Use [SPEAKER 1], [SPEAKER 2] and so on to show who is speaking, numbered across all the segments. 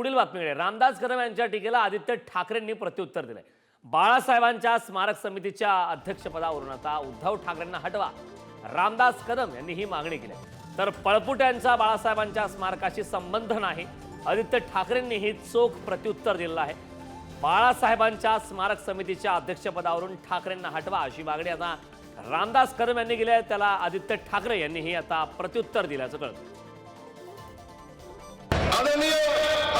[SPEAKER 1] पुढील बातमीकडे रामदास कदम यांच्या टीकेला आदित्य ठाकरेंनी प्रत्युत्तर दिलंय. बाळासाहेबांच्या स्मारक समितीच्या अध्यक्षपदावरून आता उद्धव ठाकरेंना हटवा. रामदास कदम यांनी ही मागणी केली. तर पळपुट यांचा बाळासाहेबांच्या स्मारकाशी संबंध नाही. आदित्य ठाकरेंनी ही चोख प्रत्युत्तर दिलं आहे. बाळासाहेबांच्या स्मारक समितीच्या अध्यक्षपदावरून ठाकरेंना हटवा अशी मागणी आता रामदास कदम यांनी केली आहे. त्याला आदित्य ठाकरे यांनीही आता प्रत्युत्तर दिल्याचं कळतं.
[SPEAKER 2] आदरणीय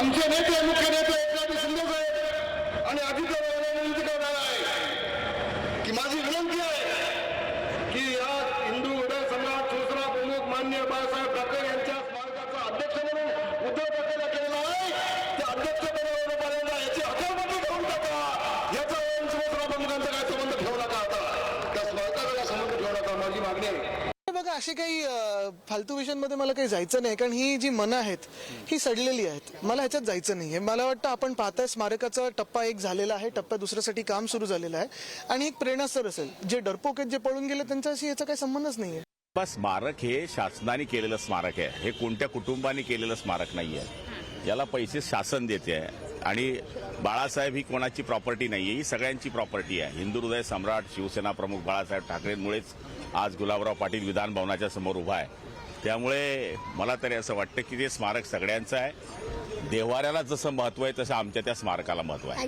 [SPEAKER 2] आमचे नेते मुख्य नेते एकनाथ शिंदे साहेब आणि अजित ठाकरे विनंती करणार आहे की माझी विनंती आहे की या हिंदू हृदय सम्राट शिवसेना प्रमुख मान्य बाळासाहेब ठाकरे यांच्या स्मारकाचा अध्यक्ष म्हणून उद्धव ठाकरेला केलेला आहे. त्या अध्यक्ष पदावर याची हकालपट्टी करून टाका. याचा शिवसेना प्रमुखांचा काय संबंध ठेवू नका आता. त्या स्मारकाचा काय संबंध ठेवू नका. माझी मागणी आहे.
[SPEAKER 3] बघा असे काही फालतू विषयांमध्ये मला काही जायचं नाही कारण ही जी मनं आहेत ही सडलेली आहेत. मला ह्याच्यात जायचं नाही मला वाटतं आपण पाहताय स्मारकाचा टप्पा एक झालेला आहे टप्पा दुसऱ्यासाठी काम सुरू झालेलं आहे. आणि एक प्रेरणास्तर असेल जे डरपोक आहेत जे पळून गेले त्यांच्याशी याचा काही संबंधच नाही
[SPEAKER 4] बा स्मारक हे शासनाने केलेलं स्मारक आहे. हे कोणत्या कुटुंबाने केलेलं स्मारक नाही आहे याला पैसे शासन देते आहे. आणि बाळासाहेब ही कोणाची प्रॉपर्टी नाही आहे ही सगळ्यांची प्रॉपर्टी आहे. हिंदू हृदय सम्राट शिवसेना प्रमुख बाळासाहेब ठाकरेंमुळेच आज गुलाबराव पाटील विधान भवनाच्या समोर उभा आहे. त्यामुळे मला तरी असं वाटतं की ते स्मारक सगळ्यांचं आहे. देवाऱ्याला जसं महत्त्व आहे तसं आमच्या त्या स्मारकाला महत्त्व आहे.